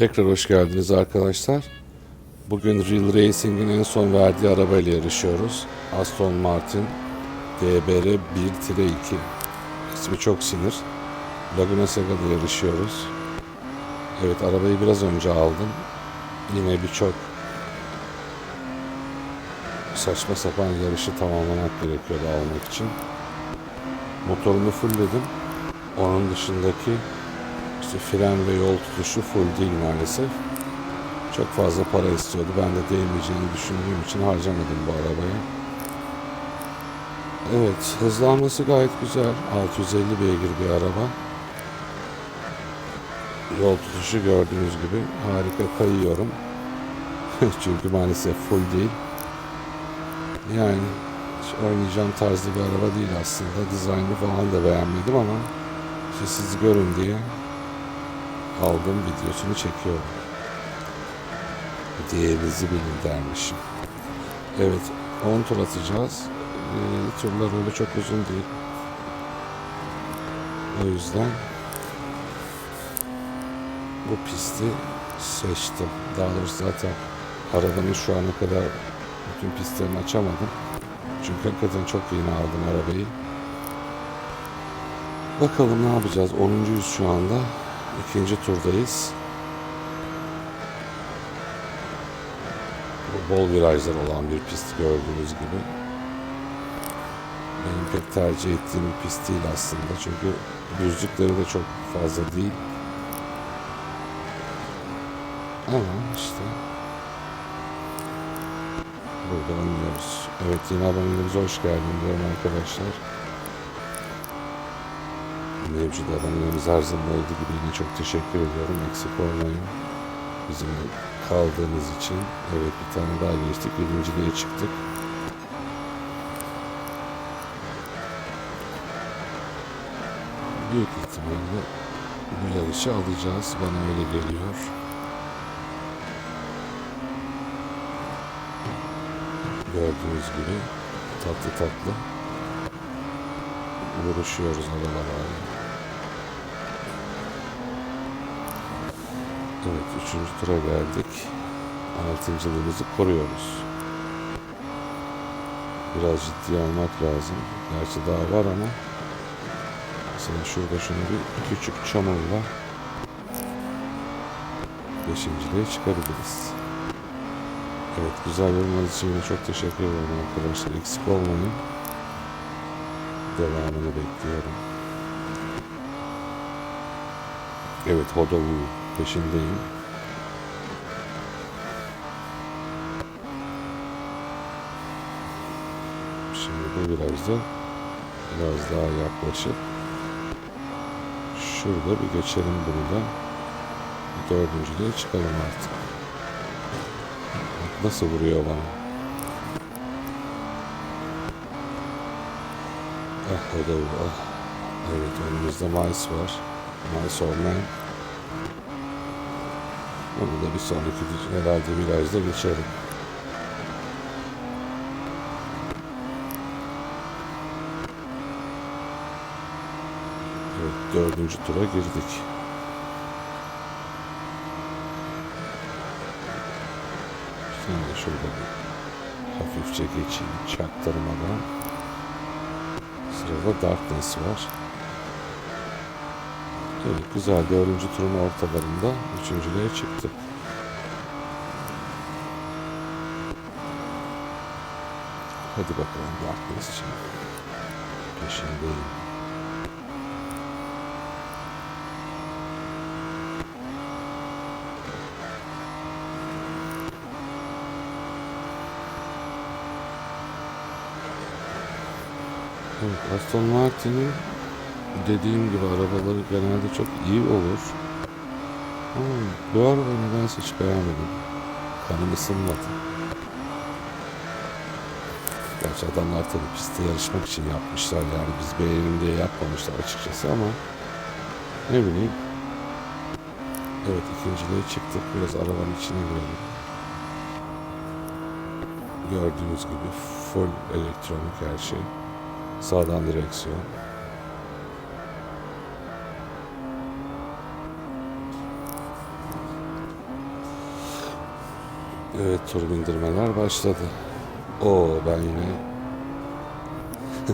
Tekrar hoş geldiniz arkadaşlar. Bugün Real Racing'in en son verdiği arabayla yarışıyoruz. Aston Martin DBR 1-2. İsmi çok sinir. Laguna Sega'da yarışıyoruz. Evet arabayı biraz önce aldım. Yine birçok saçma sapan yarışı tamamlamak gerekiyordu almak için. Motorumu fullledim. Onun dışındaki işte fren ve yol tutuşu full değil maalesef. Çok fazla para istiyordu. Ben de değmeyeceğini düşündüğüm için harcamadım bu arabaya. Evet, hızlanması gayet güzel. 650 beygir bir araba. Yol tutuşu gördüğünüz gibi harika kayıyorum. Çünkü maalesef full değil. Yani oynayacağım tarzda bir araba değil aslında. Dizaynı falan da beğenmedim ama işte siz görün diye aldım videosunu çekiyorum. Değerinizi bilin dermişim. Evet 10 tur atacağız. Ee, turlar öyle çok uzun değil. O yüzden bu pisti seçtim. Daha doğrusu zaten arabanın şu ana kadar bütün pistlerini açamadım. Çünkü hakikaten çok yeni aldım arabayı. Bakalım ne yapacağız? 10. yüz şu anda. İkinci turdayız. Bol virajlar olan bir pist gördüğünüz gibi. Benim pek tercih ettiğim bir pist değil aslında. Çünkü düzlükleri de çok fazla değil. Ama işte burada oynuyoruz. Evet yeni abonelerimize hoş geldin diyorum arkadaşlar. Mevcut zaman olduğu gibi yine çok teşekkür ediyorum. Eksik olmayın. Bizimle kaldığınız için. Evet bir tane daha geçtik. Birinciliğe çıktık. Büyük ihtimalle bu yarışı alacağız. Bana öyle geliyor. Gördüğünüz gibi tatlı tatlı vuruşuyoruz arabalarla. Evet, üçüncü tura geldik. Altıncılığımızı koruyoruz. Biraz ciddiye almak lazım. Gerçi daha var ama mesela şurada şunu bir küçük çamurla beşinciliğe çıkarabiliriz. Evet, güzel yorumlarınız için çok teşekkür ederim arkadaşlar. Eksik olmayın. Devamını bekliyorum. Evet, Hodovu peşindeyim. Şimdi bu virajda biraz daha yaklaşıp şurada bir geçelim bunu da. Dördüncülüğe çıkalım artık. Bak nasıl vuruyor bana. Ah Hodovu ah. Evet önümüzde Miles var. Miles Orman. Onu da bir sonraki herhalde virajda geçerim. Evet, dördüncü tura girdik. Şimdi şurada bir hafifçe geçeyim çaktırmadan. Sırada Darkness var. Evet, güzel. Dördüncü turun ortalarında üçüncülüğe çıktık. Hadi bakalım Darkness için. Peşindeyim. Evet, Aston Martin'in dediğim gibi arabaları genelde çok iyi olur. Ama bu araba nedense hiç beğenmedim. Kanım ısınmadı. Gerçi adamlar tabii pistte yarışmak için yapmışlar yani biz beğenelim diye yapmamışlar açıkçası ama ne bileyim. Evet ikinciliğe çıktık biraz arabanın içine girelim. Gördüğünüz gibi full elektronik her şey. Sağdan direksiyon. Evet tur bindirmeler başladı. Oo ben yine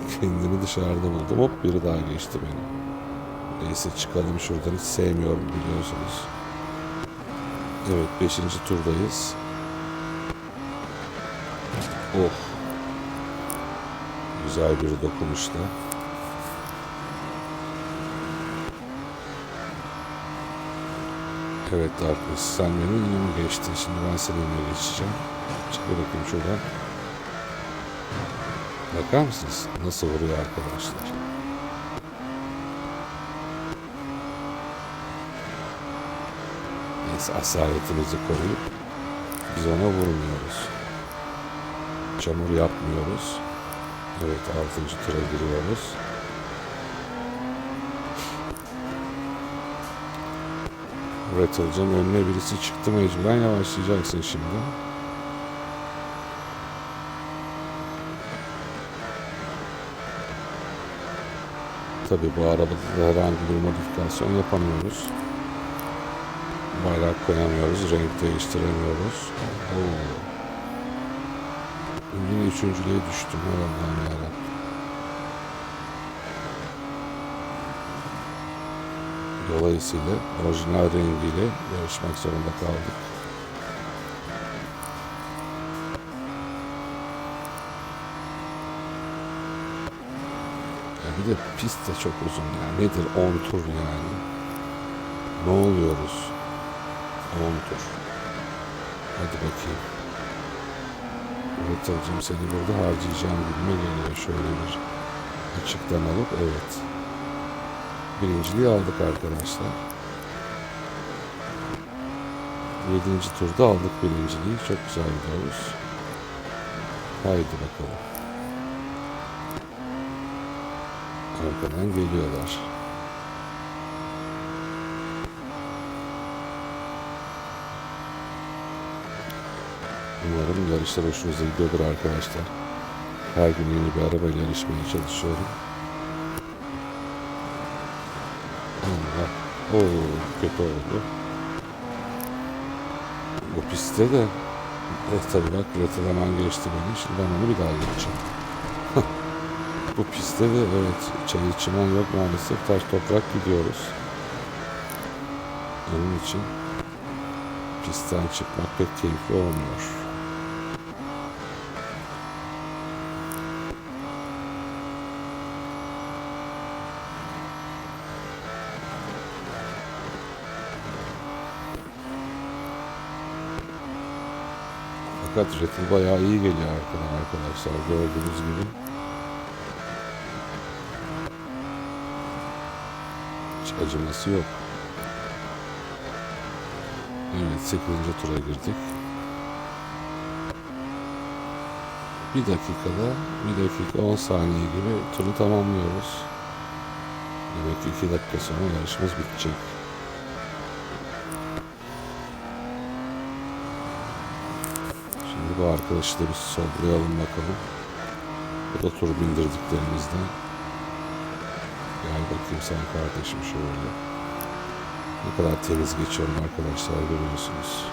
kendimi dışarıda buldum. Hop biri daha geçti beni. Neyse çıkalım şuradan hiç sevmiyorum biliyorsunuz. Evet 5. turdayız. Oh. Güzel bir dokunuşla. Evet Darkness sen benim önüme geçtin. Şimdi ben senin önüne geçeceğim. Çık bakayım şuradan. Bakar mısınız? Nasıl vuruyor arkadaşlar? Neyse asaletimizi koruyup biz ona vurmuyoruz. Çamur yapmıyoruz. Evet 6. tura giriyoruz. Rattle'cım önüne birisi çıktı mecburen yavaşlayacaksın şimdi. Tabi bu arabada da herhangi bir modifikasyon yapamıyoruz. Bayrak koyamıyoruz, renk değiştiremiyoruz. Oo. Yine üçüncülüğe düştüm. Allah'ım yarabbim. Dolayısıyla orijinal rengiyle yarışmak zorunda kaldık. Ya bir de pist de çok uzun yani. Nedir 10 tur yani? Ne oluyoruz? 10 tur. Hadi bakayım. Rıhtılcım seni burada harcayacağım gibime geliyor. Şöyle bir açıktan alıp evet. Birinciliği aldık arkadaşlar. Yedinci turda aldık birinciliği. Çok güzel gidiyoruz. Haydi bakalım. Arkadan geliyorlar. Umarım yarışlar hoşunuza gidiyordur arkadaşlar. Her gün yeni bir arabayla yarışmaya çalışıyorum. Allah. Oo, kötü oldu. Bu pistte de eh tabi bak Gretel hemen geçti beni. Şimdi ben onu bir daha geçeceğim. Bu pistte de evet çayı çimen yok maalesef. Taş toprak gidiyoruz. Onun için pistten çıkmak pek keyifli olmuyor. Fakat Rattle bayağı iyi geliyor arkadan arkadaşlar gördüğünüz gibi. Hiç acıması yok. Evet 8. tura girdik. Bir dakikada, bir dakika 10 saniye gibi turu tamamlıyoruz. Demek ki 2 dakika sonra yarışımız bitecek. Şimdi bu arkadaşı da bir sollayalım bakalım. Bu da tur bindirdiklerimizden. Gel bakayım sen kardeşim şöyle. Ne kadar temiz geçiyorum arkadaşlar görüyorsunuz.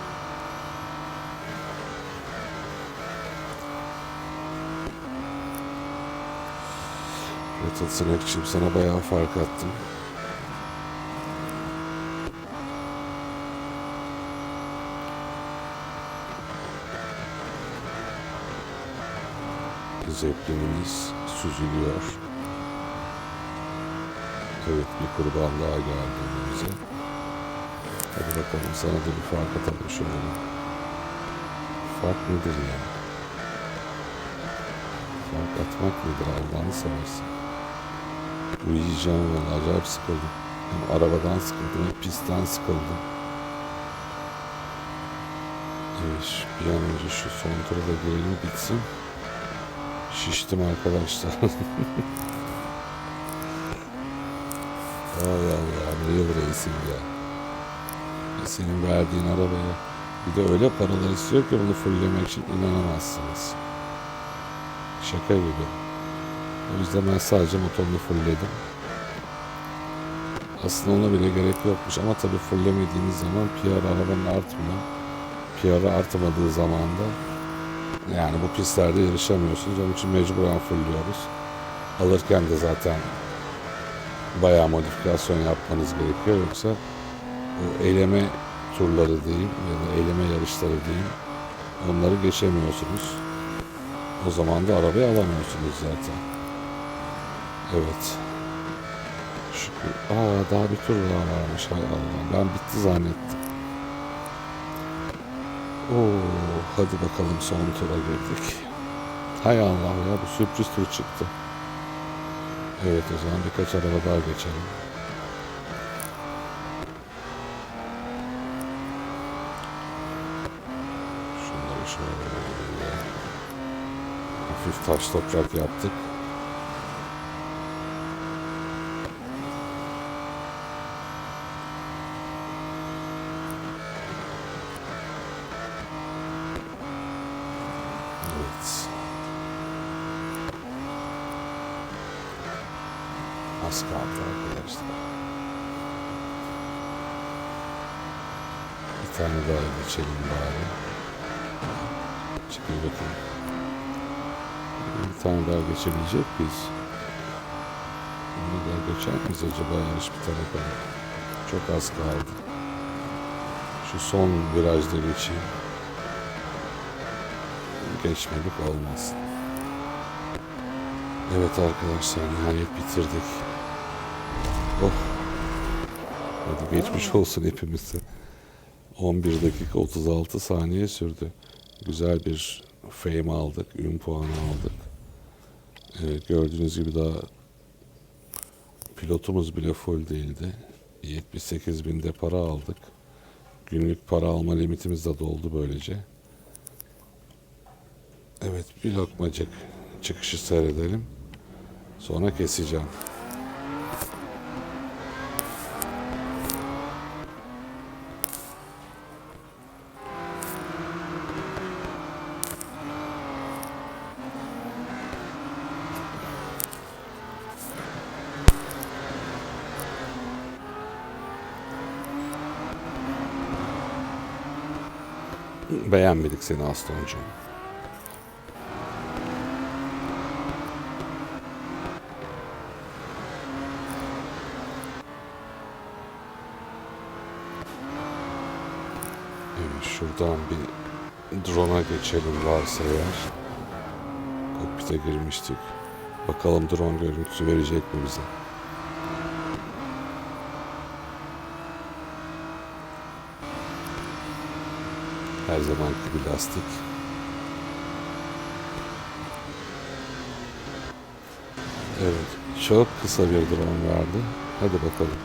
Rattle Snack'cim sana bayağı fark attım. Zeplinimiz süzülüyor. Evet bir kurban daha geldi önümüze. Hadi bakalım sana da bir fark atalım şöyle. Fark nedir ya? Fark atmak nedir Allah'ını seversen. Uyuyacağım valla acayip sıkıldım. Hem arabadan sıkıldım hem pistten sıkıldım. Evet bir an önce şu son tura da girelim bitsin. Şiştim arkadaşlar. Ay Allah, real racing ya. Senin verdiğin arabaya bir de öyle paralar istiyor ki bunu fulllemek için inanamazsınız. Şaka gibi. O yüzden ben sadece motorunu fullledim. Aslında ona bile gerek yokmuş ama tabii fullemediğiniz zaman PR arabanın artmıyor. PR'ı artmadığı zaman da yani bu pistlerde yarışamıyorsunuz. Onun için mecburen fulluyoruz. Alırken de zaten bayağı modifikasyon yapmanız gerekiyor. Yoksa o eleme turları diyeyim ya da eleme yarışları diyeyim onları geçemiyorsunuz. O zaman da arabayı alamıyorsunuz zaten. Evet. Şükür. Aa daha bir tur daha varmış hay Allah. Ben bitti zannettim. Oo, hadi bakalım son tura girdik. Hay Allah ya bu sürpriz tur çıktı. Evet o zaman birkaç araba daha geçelim. Şunları şöyle hafif taş toprak yaptık. Evet. Az kaldı arkadaşlar. Bir tane daha geçelim bari. Çıkın bakayım. Bir tane daha geçebilecek miyiz? Bunu daha geçer miyiz acaba yarış bitene kadar? Çok az kaldı. Şu son virajda geçeyim. Geçmedik olmaz. Evet arkadaşlar nihayet bitirdik. Oh. Hadi geçmiş olsun hepimize. 11 dakika 36 saniye sürdü. Güzel bir fame aldık, ün puanı aldık. Evet, gördüğünüz gibi daha pilotumuz bile full değildi. 78 binde para aldık. Günlük para alma limitimiz de doldu böylece. Evet bir lokmacık çıkışı seyredelim. Sonra keseceğim. Beğenmedik seni Astoncuğum. Evet, şuradan bir drone'a geçelim varsa eğer. Kokpite girmiştik. Bakalım drone görüntüsü verecek mi bize? Her zamanki bir lastik. Evet, çok kısa bir drone verdi. Hadi bakalım.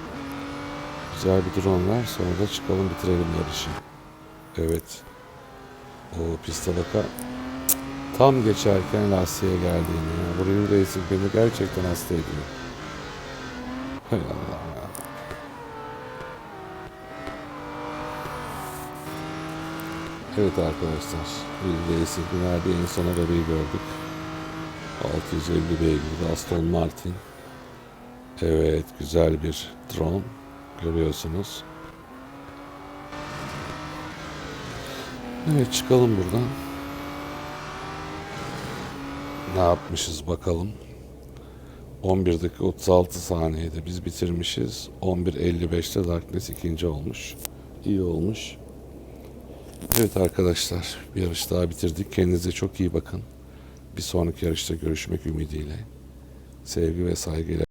Güzel bir drone ver, sonra da çıkalım bitirelim yarışı. Evet. O Cık, tam geçerken lastiğe geldiğini ya. Bu Ring Racing beni gerçekten hasta ediyor. Hay Allah ya. Evet arkadaşlar. Ring Racing'in verdiği en son arabayı gördük. 650 beygirli Aston Martin. Evet güzel bir drone. Görüyorsunuz. Evet çıkalım buradan. Ne yapmışız bakalım. 11 dakika 36 saniyede biz bitirmişiz. 11.55'te Darkness ikinci olmuş. İyi olmuş. Evet arkadaşlar bir yarış daha bitirdik. Kendinize çok iyi bakın. Bir sonraki yarışta görüşmek ümidiyle. Sevgi ve saygıyla.